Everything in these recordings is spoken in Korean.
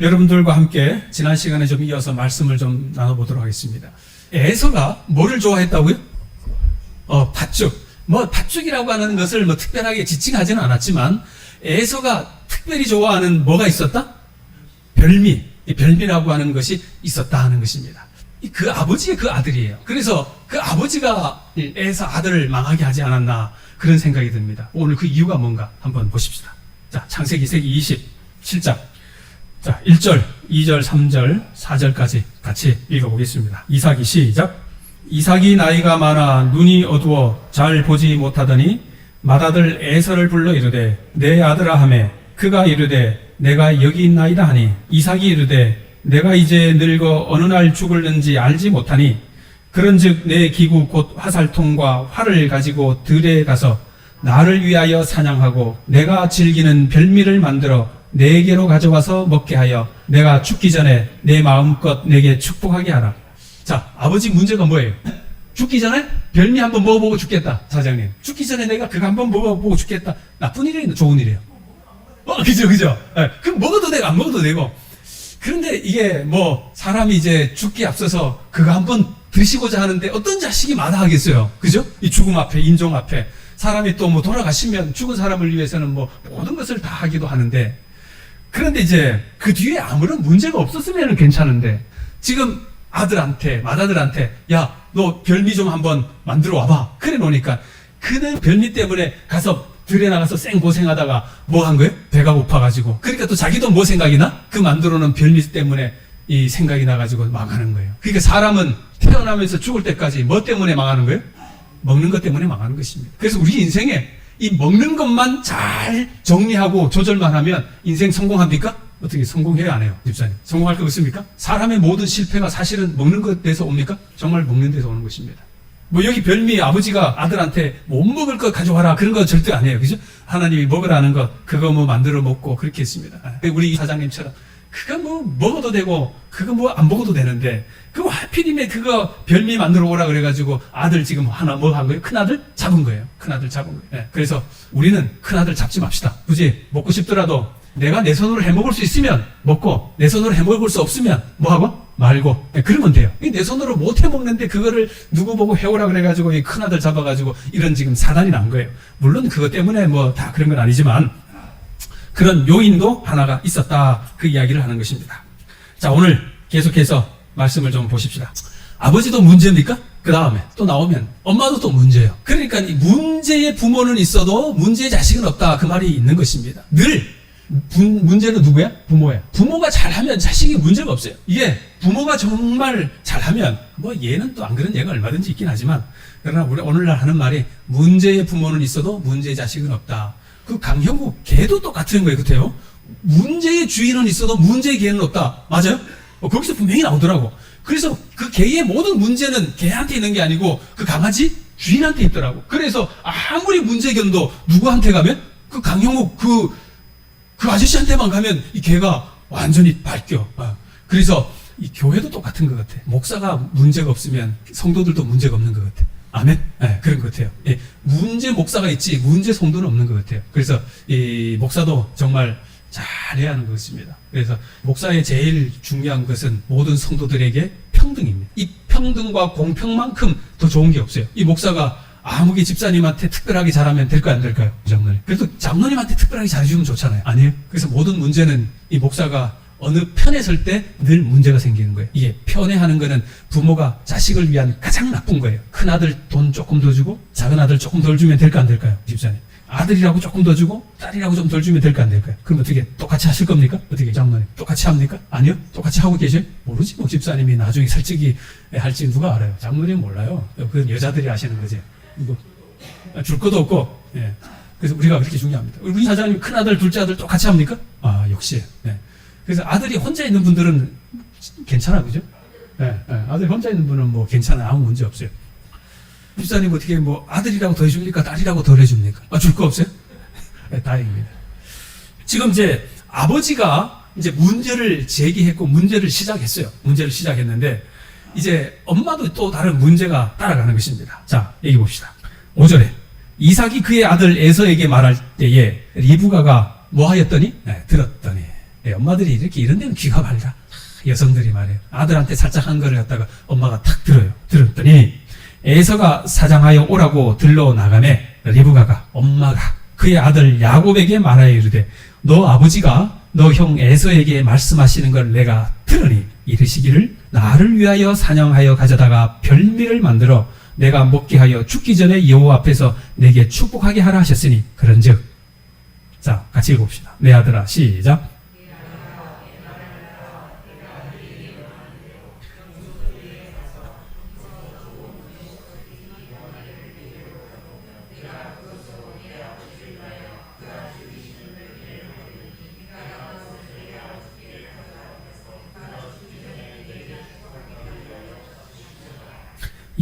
여러분들과 함께 지난 시간에 좀 이어서 말씀을 좀 나눠보도록 하겠습니다. 에서가 뭐를 좋아했다고요? 어, 팥죽. 뭐 팥죽이라고 하는 것을 뭐 특별하게 지칭하지는 않았지만 에서가 특별히 좋아하는 뭐가 있었다? 별미. 이 별미라고 하는 것이 있었다 하는 것입니다. 이그 아버지의 그 아들이에요. 그래서 그 아버지가 이 에서 아들을 망하게 하지 않았나 그런 생각이 듭니다. 오늘 그 이유가 뭔가 한번 보십시다. 자, 창세기 2세기 27장. 자, 1절, 2절, 3절, 4절까지 같이 읽어보겠습니다. 이삭이 시작. 이삭이 나이가 많아 눈이 어두워 잘 보지 못하더니 맏아들 에서를 불러 이르되 내 아들아 하매 그가 이르되 내가 여기 있나이다 하니 이삭이 이르되 내가 이제 늙어 어느 날 죽을는지 알지 못하니 그런즉 내 기구 곧 화살통과 활을 가지고 들에 가서 나를 위하여 사냥하고 내가 즐기는 별미를 만들어 내게로 가져와서 먹게 하여 내가 죽기 전에 내 마음껏 내게 축복하게 하라. 자, 아버지 문제가 뭐예요? 죽기 전에 별미 한번 먹어보고 죽겠다, 사장님. 죽기 전에 내가 그거 한번 먹어보고 죽겠다. 나쁜 일이에요, 좋은 일이에요? 어, 그죠, 그죠. 예, 그럼 먹어도 되고 안 먹어도 되고. 그런데 이게 뭐 사람이 이제 죽기 앞서서 그거 한번 드시고자 하는데 어떤 자식이 마다하겠어요. 그죠? 이 죽음 앞에, 인종 앞에. 사람이 또 뭐 돌아가시면 죽은 사람을 위해서는 뭐 모든 것을 다 하기도 하는데 그런데 이제 그 뒤에 아무런 문제가 없었으면 괜찮은데 지금 아들한테 맏아들한테 야 너 별미 좀 한번 만들어 와봐 그래 놓으니까 그는 별미 때문에 가서 들에 나가서 쌩 고생하다가 뭐 한 거예요? 배가 고파가지고 그러니까 또 자기도 뭐 생각이 나? 그 만들어 놓은 별미 때문에 이 생각이 나가지고 망하는 거예요 그러니까 사람은 태어나면서 죽을 때까지 뭐 때문에 망하는 거예요? 먹는 것 때문에 망하는 것입니다 그래서 우리 인생에 이 먹는 것만 잘 정리하고 조절만 하면 인생 성공합니까? 어떻게 성공해야 안 해요, 집사님? 성공할 거 없습니까? 사람의 모든 실패가 사실은 먹는 것에서 옵니까? 정말 먹는 데서 오는 것입니다. 뭐 여기 별미 아버지가 아들한테 못 먹을 것 가져와라 그런 거 절대 아니에요. 그죠? 하나님이 먹으라는 것 그거 뭐 만들어 먹고 그렇게 했습니다. 우리 사장님처럼 그거 뭐 먹어도 되고 그거 뭐 안 먹어도 되는데 그거 하필이면 그거 별미 만들어 오라 그래가지고 아들 지금 하나 뭐 한 거예요? 큰 아들 잡은 거예요. 큰 아들 잡은 거예요. 예, 그래서 우리는 큰 아들 잡지 맙시다. 굳이 먹고 싶더라도 내가 내 손으로 해 먹을 수 있으면 먹고 내 손으로 해 먹을 수 없으면 뭐 하고 말고 예, 그러면 돼요. 이내 손으로 못 해 먹는데 그거를 누구 보고 해오라 그래가지고 이 큰 아들 잡아가지고 이런 지금 사단이 난 거예요. 물론 그것 때문에 뭐 다 그런 건 아니지만 그런 요인도 하나가 있었다. 그 이야기를 하는 것입니다. 자, 오늘 계속해서 말씀을 좀 보십시다. 아버지도 문제입니까? 그 다음에 또 나오면 엄마도 또 문제예요. 그러니까 이 문제의 부모는 있어도 문제의 자식은 없다. 그 말이 있는 것입니다. 늘 부- 문제는 누구야? 부모야. 부모가 잘하면 자식이 문제가 없어요. 이게 부모가 정말 잘하면 뭐 얘는 또 안 그런 얘가 얼마든지 있긴 하지만 그러나 우리 오늘날 하는 말이 문제의 부모는 있어도 문제의 자식은 없다. 그 강형구 개도 똑같은 거예요. 그때요. 문제의 주인은 있어도 문제의 개는 없다. 맞아요? 어, 거기서 분명히 나오더라고. 그래서 그 개의 모든 문제는 개한테 있는 게 아니고 그 강아지 주인한테 있더라고. 그래서 아무리 문제견도 누구한테 가면 그 강형욱 그, 그 아저씨한테만 가면 이 개가 완전히 바뀌어. 어. 그래서 이 교회도 똑같은 것 같아. 목사가 문제가 없으면 성도들도 문제가 없는 것 같아. 아멘? 네, 그런 것 같아요. 예, 문제 목사가 있지, 문제 성도는 없는 것 같아요. 그래서, 이 목사도 정말 잘해야 하는 것입니다. 그래서, 목사의 제일 중요한 것은 모든 성도들에게 평등입니다. 이 평등과 공평만큼 더 좋은 게 없어요. 이 목사가 아무개 집사님한테 특별하게 잘하면 될까요, 안 될까요? 장로님. 그래도 장로님한테 특별하게 잘해주면 좋잖아요. 아니에요? 그래서 모든 문제는 이 목사가 어느 편에 설 때 늘 문제가 생기는 거예요. 이게 편애하는 거는 부모가 자식을 위한 가장 나쁜 거예요. 큰 아들 돈 조금 더 주고 작은 아들 조금 덜 주면 될까 안 될까요? 집사님. 아들이라고 조금 더 주고 딸이라고 좀 덜 주면 될까 안 될까요? 그럼 어떻게 똑같이 하실 겁니까? 어떻게 장로님 똑같이 합니까? 아니요? 똑같이 하고 계셔요? 모르지 뭐 집사님이 나중에 설득이 할지 누가 알아요? 장로님 몰라요. 그건 여자들이 아시는 거지. 이거 줄 것도 없고 예. 그래서 우리가 그렇게 중요합니다. 우리 사장님 큰 아들 둘째 아들 똑같이 합니까? 아 역시. 예. 그래서 아들이 혼자 있는 분들은 괜찮아, 그죠? 예, 예. 아들 혼자 있는 분은 뭐 괜찮아, 아무 문제 없어요. 집사님 어떻게 뭐 아들이라고 더 해줍니까? 딸이라고 덜 해줍니까? 아, 줄 거 없어요? 예, 다행입니다. 지금 이제 아버지가 이제 문제를 제기했고 문제를 시작했어요. 문제를 시작했는데 이제 엄마도 또 다른 문제가 따라가는 것입니다. 자, 얘기 봅시다. 5절에 이삭이 그의 아들 에서에게 말할 때에 리브가가 뭐 하였더니? 네, 들었더니 예, 엄마들이 이렇게 이런 데는 귀가 밝아. 여성들이 말이에요. 아들한테 살짝 한 거를 갖다가 엄마가 탁 들어요. 들었더니 에서가 사장하여 오라고 들러 나가매 리브가가 엄마가 그의 아들 야곱에게 말하여 이르되 너 아버지가 너 형 에서에게 말씀하시는 걸 내가 들으니 이르시기를 나를 위하여 사냥하여 가져다가 별미를 만들어 내가 먹게 하여 죽기 전에 여호와 앞에서 내게 축복하게 하라 하셨으니 그런즉. 자 같이 읽읍시다. 내 아들아 시작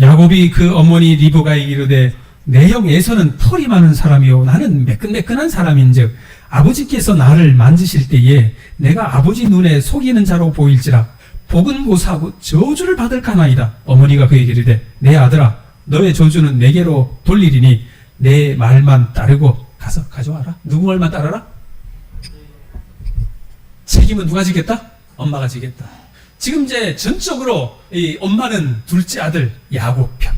야곱이 그 어머니 리브가에게 이르되 내 형 에서는 털이 많은 사람이요 나는 매끈매끈한 사람인즉 아버지께서 나를 만지실 때에 내가 아버지 눈에 속이는 자로 보일지라. 복은 고사하고 저주를 받을까나이다. 어머니가 그에게 이르되 내 아들아 너의 저주는 내게로 돌리리니 내 말만 따르고 가서 가져와라. 누구 말만 따르라? 책임은 누가 지겠다? 엄마가 지겠다 지금 이제 전적으로 이 엄마는 둘째 아들 야곱 편,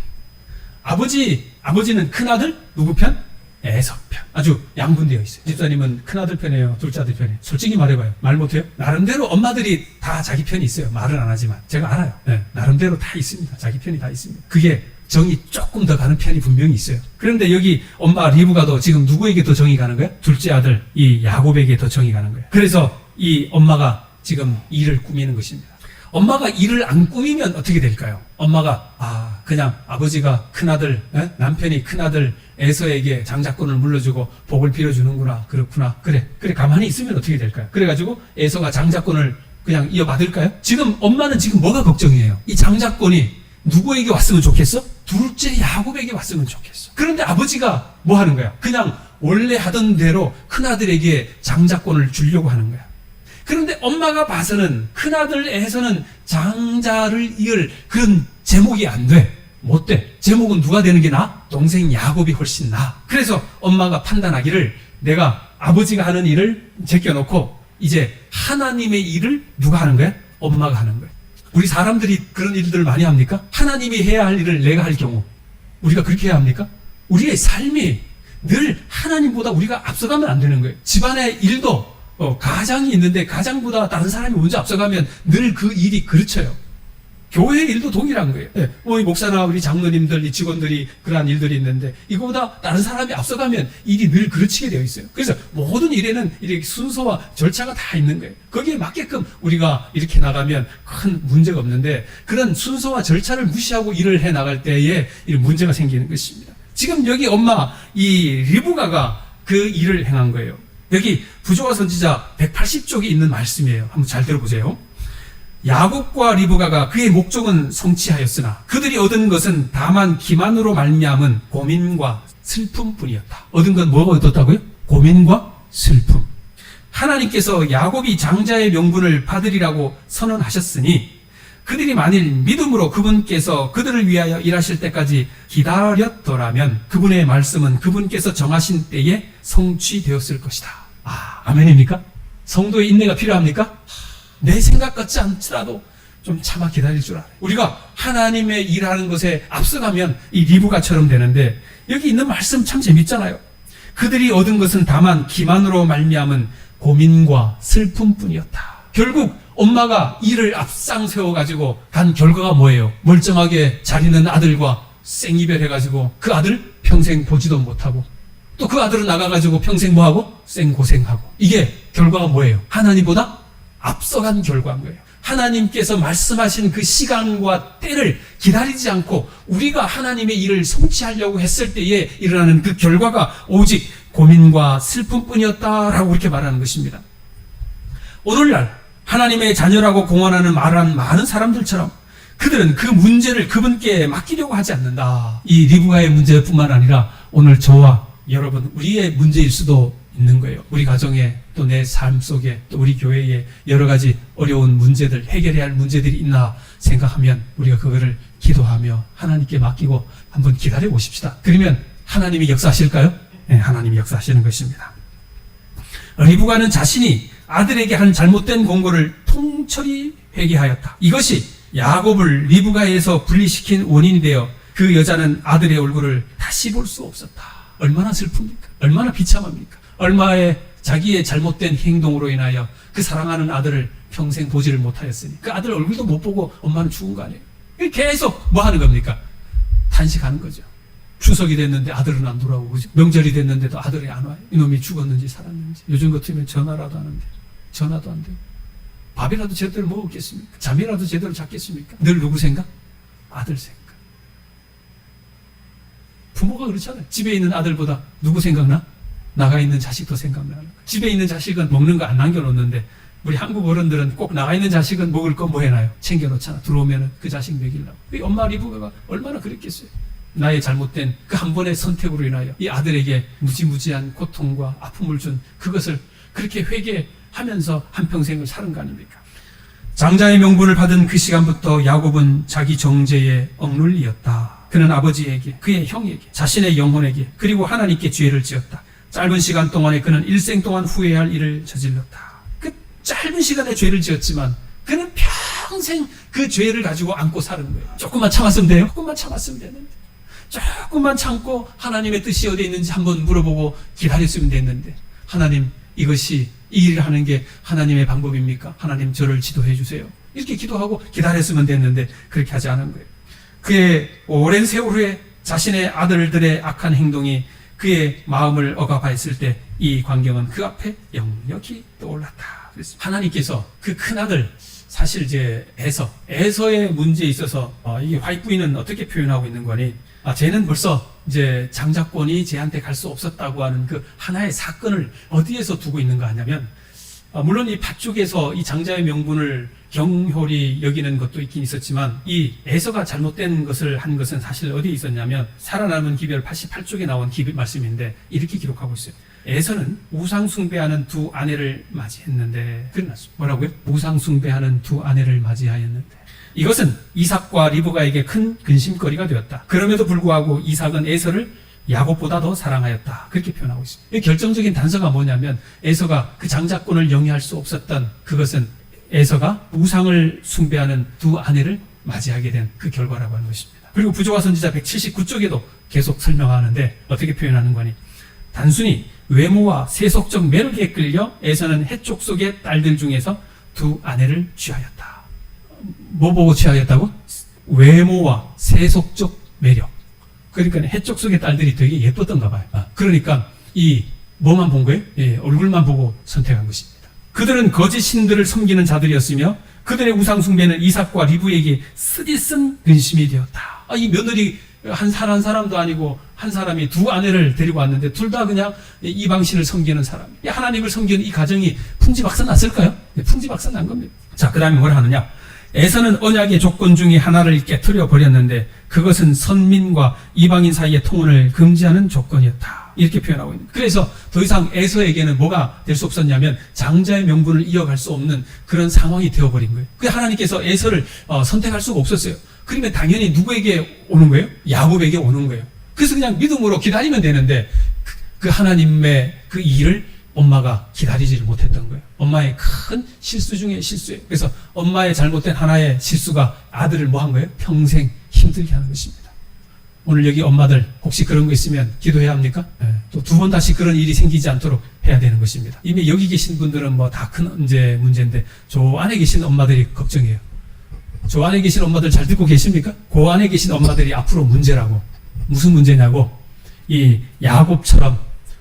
아버지 아버지는 큰 아들 누구 편? 에서 편. 아주 양분되어 있어요. 집사님은 큰 아들 편이에요, 둘째 아들 편이에요. 솔직히 말해봐요. 말 못해요? 나름대로 엄마들이 다 자기 편이 있어요. 말은 안 하지만 제가 알아요. 네, 나름대로 다 있습니다. 자기 편이 다 있습니다. 그게 정이 조금 더 가는 편이 분명히 있어요. 그런데 여기 엄마 리브가도 지금 누구에게 더 정이 가는 거야? 둘째 아들 이 야곱에게 더 정이 가는 거예요. 그래서 이 엄마가 지금 일을 꾸미는 것입니다. 엄마가 일을 안 꾸미면 어떻게 될까요? 엄마가 아 그냥 아버지가 큰아들 에? 남편이 큰아들 에서에게 장자권을 물려주고 복을 빌어주는구나 그렇구나 그래 그래 가만히 있으면 어떻게 될까요? 그래가지고 에서가 장자권을 그냥 이어받을까요? 지금 엄마는 지금 뭐가 걱정이에요? 이 장자권이 누구에게 왔으면 좋겠어? 둘째 야곱에게 왔으면 좋겠어. 그런데 아버지가 뭐 하는 거야? 그냥 원래 하던 대로 큰아들에게 장자권을 주려고 하는 거야. 그런데 엄마가 봐서는 큰아들에서는 장자를 이을 그런 제목이 안 돼. 못 돼. 제목은 누가 되는 게 나? 동생 야곱이 훨씬 나. 그래서 엄마가 판단하기를 내가 아버지가 하는 일을 제껴놓고 이제 하나님의 일을 누가 하는 거야? 엄마가 하는 거야. 우리 사람들이 그런 일들을 많이 합니까? 하나님이 해야 할 일을 내가 할 경우 우리가 그렇게 해야 합니까? 우리의 삶이 늘 하나님보다 우리가 앞서가면 안 되는 거예요. 집안의 일도 어, 가장이 있는데 가장보다 다른 사람이 먼저 앞서가면 늘 그 일이 그르쳐요. 교회 일도 동일한 거예요. 예, 뭐이 목사나 우리 장로님들, 이 직원들이 그러한 일들이 있는데 이거보다 다른 사람이 앞서가면 일이 늘 그르치게 되어 있어요. 그래서 모든 일에는 이렇게 순서와 절차가 다 있는 거예요. 거기에 맞게끔 우리가 이렇게 나가면 큰 문제가 없는데 그런 순서와 절차를 무시하고 일을 해 나갈 때에 이 문제가 생기는 것입니다. 지금 여기 엄마 이 리브가가 그 일을 행한 거예요. 여기 부조화 선지자 180쪽에 있는 말씀이에요. 한번 잘 들어보세요. 야곱과 리브가가 그의 목적은 성취하였으나 그들이 얻은 것은 다만 기만으로 말미암은 고민과 슬픔뿐이었다. 얻은 건 뭐가 얻었다고요? 고민과 슬픔. 하나님께서 야곱이 장자의 명분을 받으리라고 선언하셨으니 그들이 만일 믿음으로 그분께서 그들을 위하여 일하실 때까지 기다렸더라면 그분의 말씀은 그분께서 정하신 때에 성취되었을 것이다. 아, 아멘입니까? 성도의 인내가 필요합니까? 내 생각 같지 않더라도 좀 참아 기다릴 줄 알아요. 우리가 하나님의 일하는 것에 앞서가면 이 리브가처럼 되는데 여기 있는 말씀 참 재밌잖아요. 그들이 얻은 것은 다만 기만으로 말미암은 고민과 슬픔뿐이었다. 결국 엄마가 일을 앞상 세워 가지고 간 결과가 뭐예요? 멀쩡하게 잘 있는 아들과 생이별 해 가지고 그 아들 평생 보지도 못하고 또 그 아들은 나가가지고 평생 뭐하고 생고생하고 이게 결과가 뭐예요? 하나님보다 앞서간 결과인 거예요. 하나님께서 말씀하신 그 시간과 때를 기다리지 않고 우리가 하나님의 일을 성취하려고 했을 때에 일어나는 그 결과가 오직 고민과 슬픔뿐이었다라고 그렇게 말하는 것입니다. 오늘날 하나님의 자녀라고 공언하는 말한 많은 사람들처럼 그들은 그 문제를 그분께 맡기려고 하지 않는다. 이 리브가의 문제뿐만 아니라 오늘 저와 여러분 우리의 문제일 수도 있는 거예요. 우리 가정에 또 내 삶 속에 또 우리 교회에 여러 가지 어려운 문제들 해결해야 할 문제들이 있나 생각하면 우리가 그거를 기도하며 하나님께 맡기고 한번 기다려 보십시다. 그러면 하나님이 역사하실까요? 네, 하나님이 역사하시는 것입니다. 리브가는 자신이 아들에게 한 잘못된 공고를 통철이 회개하였다. 이것이 야곱을 리브가에서 분리시킨 원인이 되어 그 여자는 아들의 얼굴을 다시 볼 수 없었다. 얼마나 슬픕니까? 얼마나 비참합니까? 얼마의 자기의 잘못된 행동으로 인하여 그 사랑하는 아들을 평생 보지를 못하였으니 그 아들 얼굴도 못 보고 엄마는 죽은 거 아니에요. 계속 뭐 하는 겁니까? 단식하는 거죠. 추석이 됐는데 아들은 안 돌아오고? 명절이 됐는데도 아들이 안 와요. 이놈이 죽었는지 살았는지 요즘 같으면 전화라도 하는데 전화도 안 되고 밥이라도 제대로 먹었겠습니까? 잠이라도 제대로 잤겠습니까? 늘 누구 생각? 아들 생각. 부모가 그렇잖아요. 집에 있는 아들보다 누구 생각나? 나가 있는 자식 더 생각나는 거예요. 집에 있는 자식은 먹는 거 안 남겨놓는데 우리 한국 어른들은 꼭 나가 있는 자식은 먹을 거 뭐 해놔요? 챙겨놓잖아. 들어오면은 그 자식 먹이려고. 이 엄마 리브가가 얼마나 그랬겠어요? 나의 잘못된 그 한 번의 선택으로 인하여 이 아들에게 무지무지한 고통과 아픔을 준 그것을 그렇게 회개하면서 한평생을 사는 거 아닙니까? 장자의 명분을 받은 그 시간부터 야곱은 자기 정죄에 억눌리었다. 그는 아버지에게, 그의 형에게, 자신의 영혼에게, 그리고 하나님께 죄를 지었다. 짧은 시간 동안에 그는 일생 동안 후회할 일을 저질렀다. 그 짧은 시간에 죄를 지었지만 그는 평생 그 죄를 가지고 안고 사는 거예요. 조금만 참았으면 돼요. 조금만 참았으면 되는데. 조금만 참고 하나님의 뜻이 어디에 있는지 한번 물어보고 기다렸으면 됐는데 하나님 이것이 이 일을 하는 게 하나님의 방법입니까? 하나님 저를 지도해 주세요. 이렇게 기도하고 기다렸으면 됐는데 그렇게 하지 않은 거예요. 그의 오랜 세월 후에 자신의 아들들의 악한 행동이 그의 마음을 억압하였을 때 이 광경은 그 앞에 역력히 떠올랐다. 그래서 하나님께서 그 큰 아들 사실 이제 에서 에서의 문제에 있어서 어, 이 화이부인은 어떻게 표현하고 있는 거니? 아, 쟤는 벌써 이제 장자권이 쟤한테 갈 수 없었다고 하는 그 하나의 사건을 어디에서 두고 있는가 하냐면 아, 물론 이 밭쪽에서 이 장자의 명분을 경홀히 여기는 것도 있긴 있었지만 이 에서가 잘못된 것을 한 것은 사실 어디에 있었냐면 살아남은 기별 88쪽에 나온 기별 말씀인데 이렇게 기록하고 있어요. 에서는 우상 숭배하는 두 아내를 맞이했는데 끝났어. 뭐라고요? 우상 숭배하는 두 아내를 맞이하였는데 이것은 이삭과 리브가에게 큰 근심거리가 되었다. 그럼에도 불구하고 이삭은 에서를 야곱보다 더 사랑하였다. 그렇게 표현하고 있습니다. 이 결정적인 단서가 뭐냐면 에서가 그 장자권을 영위할 수 없었던 그것은 에서가 우상을 숭배하는 두 아내를 맞이하게 된 그 결과라고 하는 것입니다. 그리고 부조화 선지자 179쪽에도 계속 설명하는데 어떻게 표현하는 거니? 단순히 외모와 세속적 매력에 끌려 에서는 해쪽 속의 딸들 중에서 두 아내를 취하였다. 뭐 보고 취하였다고? 외모와 세속적 매력. 그러니까 해쪽 속의 딸들이 되게 예뻤던가 봐요. 아, 그러니까 이 뭐만 본 거예요? 예, 얼굴만 보고 선택한 것입니다. 그들은 거짓 신들을 섬기는 자들이었으며 그들의 우상 숭배는 이삭과 리브에게 쓰디쓴 근심이 되었다. 아, 이 며느리 한 사람 한 사람도 아니고 한 사람이 두 아내를 데리고 왔는데 둘 다 그냥 이방신을 섬기는 사람. 이 하나님을 섬기는 이 가정이 풍지박산 났을까요? 네, 풍지박산 난 겁니다. 자, 그 다음에 뭘 하느냐? 에서는 언약의 조건 중에 하나를 깨뜨려 버렸는데 그것은 선민과 이방인 사이의 통혼을 금지하는 조건이었다. 이렇게 표현하고 있는. 그래서 더 이상 에서에게는 뭐가 될 수 없었냐면 장자의 명분을 이어갈 수 없는 그런 상황이 되어버린 거예요. 그 하나님께서 에서를 어, 선택할 수가 없었어요. 그러면 당연히 누구에게 오는 거예요? 야곱에게 오는 거예요. 그래서 그냥 믿음으로 기다리면 되는데 그, 그 하나님의 그 일을 엄마가 기다리지를 못했던 거예요. 엄마의 큰 실수 중에 실수예요. 그래서 엄마의 잘못된 하나의 실수가 아들을 뭐 한 거예요? 평생 힘들게 하는 것입니다. 오늘 여기 엄마들 혹시 그런 거 있으면 기도해야 합니까? 또두 번 다시 그런 일이 생기지 않도록 해야 되는 것입니다. 이미 여기 계신 분들은 뭐 다큰 문제 문제인데 저 안에 계신 엄마들이 걱정해요. 저 안에 계신 엄마들 잘 듣고 계십니까? 그 안에 계신 엄마들이 앞으로 문제라고 무슨 문제냐고 이 야곱처럼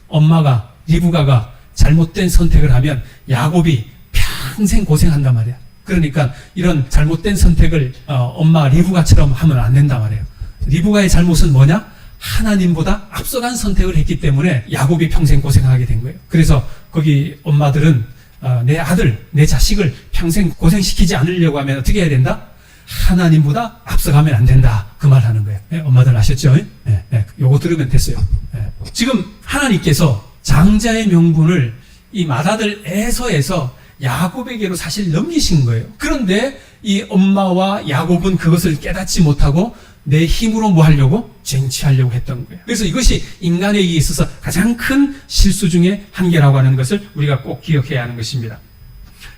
엄마가 리브가가 잘못된 선택을 하면 야곱이 평생 고생한단 말이야. 그러니까 이런 잘못된 선택을 어, 엄마 리브가처럼 하면 안 된단 말이에요. 리브가의 잘못은 뭐냐? 하나님보다 앞서간 선택을 했기 때문에 야곱이 평생 고생하게 된 거예요. 그래서 거기 엄마들은 어, 내 아들, 내 자식을 평생 고생시키지 않으려고 하면 어떻게 해야 된다? 하나님보다 앞서가면 안 된다. 그 말 하는 거예요. 예, 엄마들 아셨죠? 예, 예, 요거 들으면 됐어요. 예. 지금 하나님께서 장자의 명분을 이 맏아들 에서에서 야곱에게로 사실 넘기신 거예요. 그런데 이 엄마와 야곱은 그것을 깨닫지 못하고 내 힘으로 뭐 하려고? 쟁취하려고 했던 거예요. 그래서 이것이 인간에게 있어서 가장 큰 실수 중에 한 개라고 하는 것을 우리가 꼭 기억해야 하는 것입니다.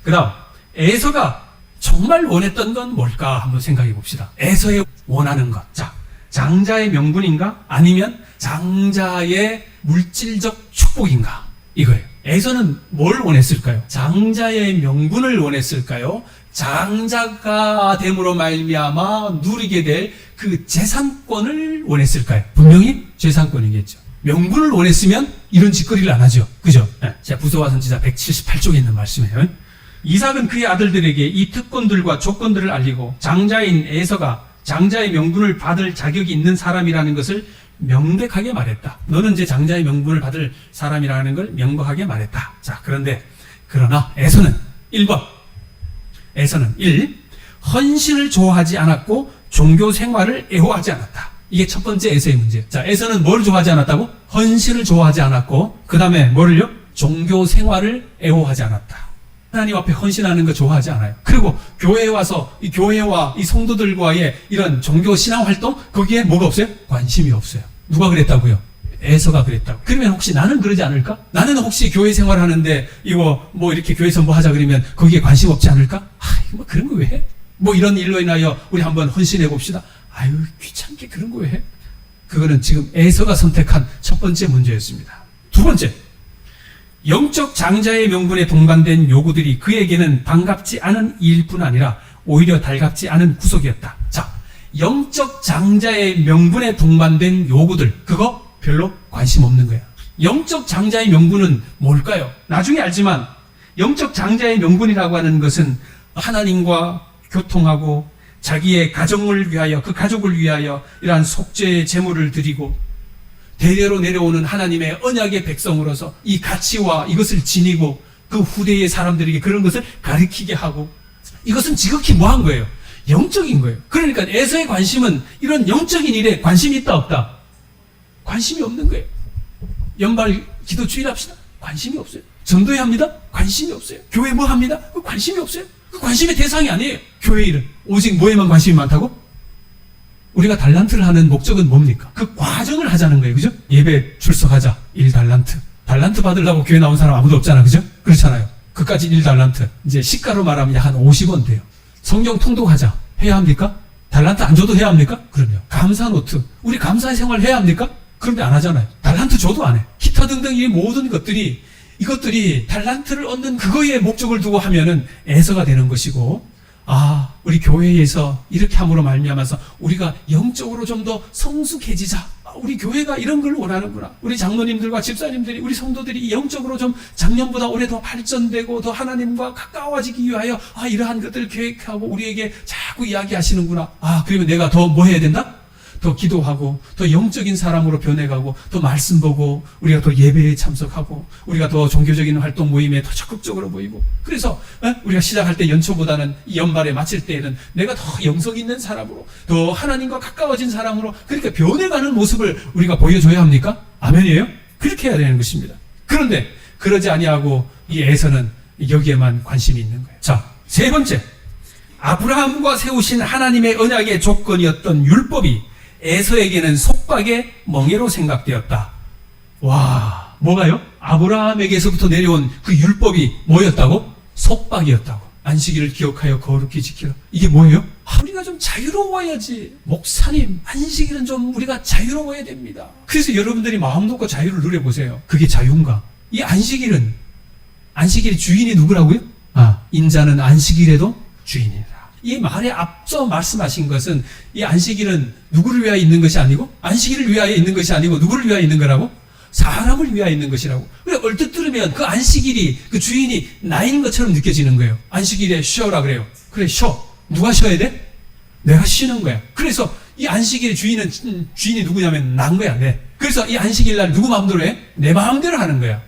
그 다음, 에서가 정말 원했던 건 뭘까 한번 생각해 봅시다. 에서의 원하는 것. 자, 장자의 명분인가? 아니면 장자의 물질적 축복인가? 이거예요. 에서는 뭘 원했을까요? 장자의 명분을 원했을까요? 장자가 됨으로 말미암아 누리게 될 그 재산권을 원했을까요? 분명히 재산권이겠죠. 명분을 원했으면 이런 짓거리를 안 하죠. 그죠? 네. 자, 부서와 선지자 178쪽에 있는 말씀이에요. 이삭은 그의 아들들에게 이 특권들과 조건들을 알리고 장자인 에서가 장자의 명분을 받을 자격이 있는 사람이라는 것을 명백하게 말했다. 너는 이제 장자의 명분을 받을 사람이라는 걸 명백하게 말했다. 자, 그런데 그러나 에서는 1번 에서는 1. 헌신을 좋아하지 않았고 종교 생활을 애호하지 않았다. 이게 첫 번째 에서의 문제예요. 자, 에서는 뭘 좋아하지 않았다고? 헌신을 좋아하지 않았고 그 다음에 뭐를요? 종교 생활을 애호하지 않았다. 하나님 앞에 헌신하는 거 좋아하지 않아요. 그리고 교회에 와서 이 교회와 이 성도들과의 이런 종교 신앙 활동 거기에 뭐가 없어요? 관심이 없어요. 누가 그랬다고요? 에서가 그랬다고. 그러면 혹시 나는 그러지 않을까? 나는 혹시 교회 생활하는데 이거 뭐 이렇게 교회에서 뭐 하자 그러면 거기에 관심 없지 않을까? 아, 뭐 그런 거 왜 해? 뭐 이런 일로 인하여 우리 한번 헌신해 봅시다. 아유 귀찮게 그런 거왜 해? 그거는 지금 에서가 선택한 첫 번째 문제였습니다. 두 번째. 영적 장자의 명분에 동반된 요구들이 그에게는 반갑지 않은 일뿐 아니라 오히려 달갑지 않은 구속이었다. 자, 영적 장자의 명분에 동반된 요구들, 그거 별로 관심 없는 거야. 영적 장자의 명분은 뭘까요? 나중에 알지만, 영적 장자의 명분이라고 하는 것은 하나님과 교통하고 자기의 가정을 위하여, 그 가족을 위하여 이러한 속죄의 제물을 드리고 대대로 내려오는 하나님의 언약의 백성으로서 이 가치와 이것을 지니고 그 후대의 사람들에게 그런 것을 가르치게 하고 이것은 지극히 뭐한 거예요? 영적인 거예요. 그러니까 에서의 관심은 이런 영적인 일에 관심이 있다 없다? 관심이 없는 거예요. 연말 기도 주일합시다. 관심이 없어요. 전도회 합니다. 관심이 없어요. 교회 뭐 합니다. 그 관심이 없어요. 그 관심의 대상이 아니에요. 교회 일은 오직 뭐에만 관심이 많다고? 우리가 달란트를 하는 목적은 뭡니까? 그 과정을 하자는 거예요. 그죠? 예배 출석하자. 1달란트. 달란트 받으려고 교회 나온 사람 아무도 없잖아. 그죠? 그렇잖아요. 그까지 1달란트. 이제 시가로 말하면 약 한 50원 돼요. 성경 통독하자. 해야 합니까? 달란트 안 줘도 해야 합니까? 그럼요. 감사 노트. 우리 감사 생활 해야 합니까? 그런데 안 하잖아요. 달란트 줘도 안 해. 기타 등등 이 모든 것들이 이것들이 달란트를 얻는 그거에 목적을 두고 하면은 애서가 되는 것이고 아, 우리 교회에서 이렇게 함으로 말미암아서 우리가 영적으로 좀 더 성숙해지자. 아, 우리 교회가 이런 걸 원하는구나. 우리 장로님들과 집사님들이, 우리 성도들이 영적으로 좀 작년보다 올해 더 발전되고 더 하나님과 가까워지기 위하여 아, 이러한 것들을 계획하고 우리에게 자꾸 이야기하시는구나. 아, 그러면 내가 더 뭐 해야 된다? 더 기도하고 더 영적인 사람으로 변해가고 더 말씀 보고 우리가 더 예배에 참석하고 우리가 더 종교적인 활동 모임에 더 적극적으로 보이고 그래서 어? 우리가 시작할 때 연초보다는 이 연말에 마칠 때에는 내가 더 영성 있는 사람으로 더 하나님과 가까워진 사람으로 그렇게 변해가는 모습을 우리가 보여줘야 합니까? 아멘이에요? 그렇게 해야 되는 것입니다. 그런데 그러지 아니하고 이 애서는 여기에만 관심이 있는 거예요. 자, 세 번째. 아브라함과 세우신 하나님의 언약의 조건이었던 율법이 에서에게는 속박의 멍해로 생각되었다. 와, 뭐가요? 아브라함에게서부터 내려온 그 율법이 뭐였다고? 속박이었다고. 안식일을 기억하여 거룩히 지키라. 이게 뭐예요? 아, 우리가 좀 자유로워야지. 목사님, 안식일은 좀 우리가 자유로워야 됩니다. 그래서 여러분들이 마음 놓고 자유를 누려보세요. 그게 자유인가? 이 안식일은, 안식일의 주인이 누구라고요? 아, 인자는 안식일에도 주인이다. 이 말에 앞서 말씀하신 것은 이 안식일은 누구를 위하여 있는 것이 아니고 안식일을 위하여 있는 것이 아니고 누구를 위하여 있는 거라고? 사람을 위하여 있는 것이라고. 그래 얼뜻 들으면 그 안식일이 그 주인이 나인 것처럼 느껴지는 거예요. 안식일에 쉬어라 그래요. 그래 쉬어. 누가 쉬어야 돼? 내가 쉬는 거야. 그래서 이 안식일의 주인은 음, 주인이 누구냐면 난 거야. 내. 그래서 이 안식일 날 누구 마음대로 해? 내 마음대로 하는 거야.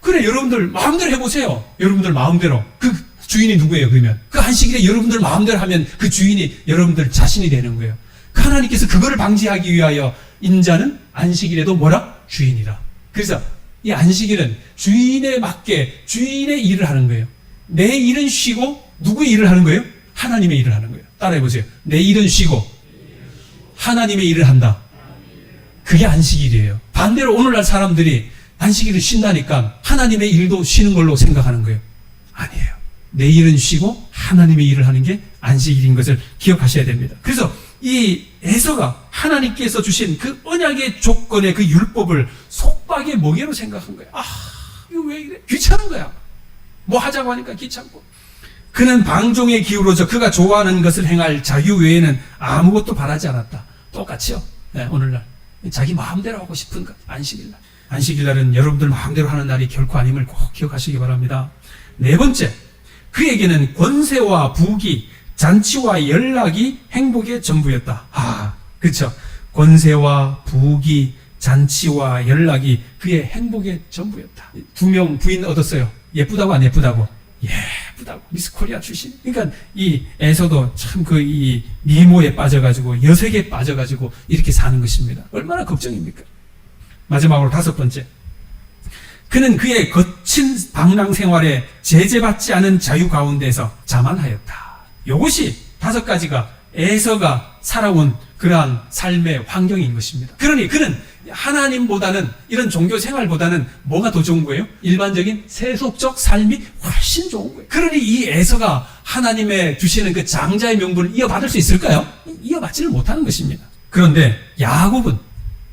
그래 여러분들 마음대로 해보세요. 여러분들 마음대로. 그 주인이 누구예요, 그러면? 그 안식일에 여러분들 마음대로 하면 그 주인이 여러분들 자신이 되는 거예요. 그 하나님께서 그거를 방지하기 위하여 인자는 안식일에도 뭐라? 주인이라. 그래서 이 안식일은 주인에 맞게 주인의 일을 하는 거예요. 내 일은 쉬고 누구의 일을 하는 거예요? 하나님의 일을 하는 거예요. 따라해 보세요. 내 일은 쉬고 하나님의 일을 한다. 그게 안식일이에요. 반대로 오늘날 사람들이 안식일을 쉰다니까 하나님의 일도 쉬는 걸로 생각하는 거예요. 아니에요. 내 일은 쉬고 하나님의 일을 하는 게 안식일인 것을 기억하셔야 됩니다. 그래서 이 에서가 하나님께서 주신 그 언약의 조건의 그 율법을 속박의 먹이로 생각한 거야. 아, 이거 왜 이래? 귀찮은 거야. 뭐 하자고 하니까 귀찮고. 그는 방종에 기울어져 그가 좋아하는 것을 행할 자유 외에는 아무것도 바라지 않았다. 똑같이요. 네, 오늘날. 자기 마음대로 하고 싶은 것. 안식일날. 안식일날은 여러분들 마음대로 하는 날이 결코 아님을 꼭 기억하시기 바랍니다. 네 번째. 그에게는 권세와 부귀, 잔치와 연락이 행복의 전부였다. 아, 그쵸. 권세와 부귀, 잔치와 연락이 그의 행복의 전부였다. 두 명 부인 얻었어요. 예쁘다고 안 예쁘다고? 예쁘다고. 미스 코리아 출신. 그러니까 이 에서도 참 그 이 미모에 빠져가지고 여색에 빠져가지고 이렇게 사는 것입니다. 얼마나 걱정입니까? 마지막으로 다섯 번째. 그는 그의 거친 방랑 생활에 제재받지 않은 자유 가운데서 자만하였다. 이것이 다섯 가지가 에서가 살아온 그러한 삶의 환경인 것입니다. 그러니 그는 하나님보다는 이런 종교 생활보다는 뭐가 더 좋은 거예요? 일반적인 세속적 삶이 훨씬 좋은 거예요. 그러니 이 에서가 하나님의 주시는 그 장자의 명분을 이어받을 수 있을까요? 이어받지를 못하는 것입니다. 그런데 야곱은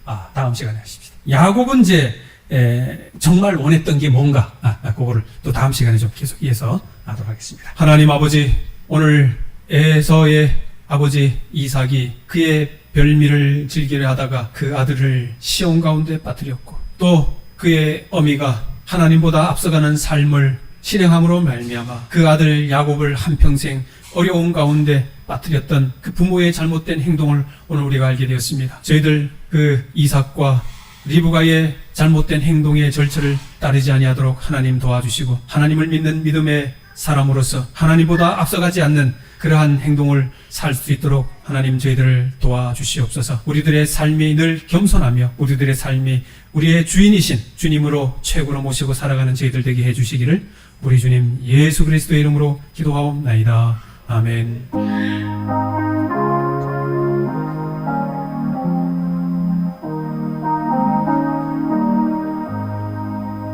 아 다음 시간에 하십시다. 야곱은 이제 에, 정말 원했던 게 뭔가 아, 아, 그거를 또 다음 시간에 좀 계속 이어서 하도록 하겠습니다. 하나님 아버지 오늘 에서의 아버지 이삭이 그의 별미를 즐기려 하다가 그 아들을 시험 가운데 빠뜨렸고 또 그의 어미가 하나님보다 앞서가는 삶을 실행함으로 말미암아 그 아들 야곱을 한평생 어려운 가운데 빠뜨렸던 그 부모의 잘못된 행동을 오늘 우리가 알게 되었습니다. 저희들 그 이삭과 리브가의 잘못된 행동의 절차를 따르지 아니하도록 하나님 도와주시고 하나님을 믿는 믿음의 사람으로서 하나님보다 앞서가지 않는 그러한 행동을 살 수 있도록 하나님 저희들을 도와주시옵소서. 우리들의 삶이 늘 겸손하며 우리들의 삶이 우리의 주인이신 주님으로 최고로 모시고 살아가는 저희들 되게 해 주시기를 우리 주님 예수 그리스도의 이름으로 기도하옵나이다. 아멘.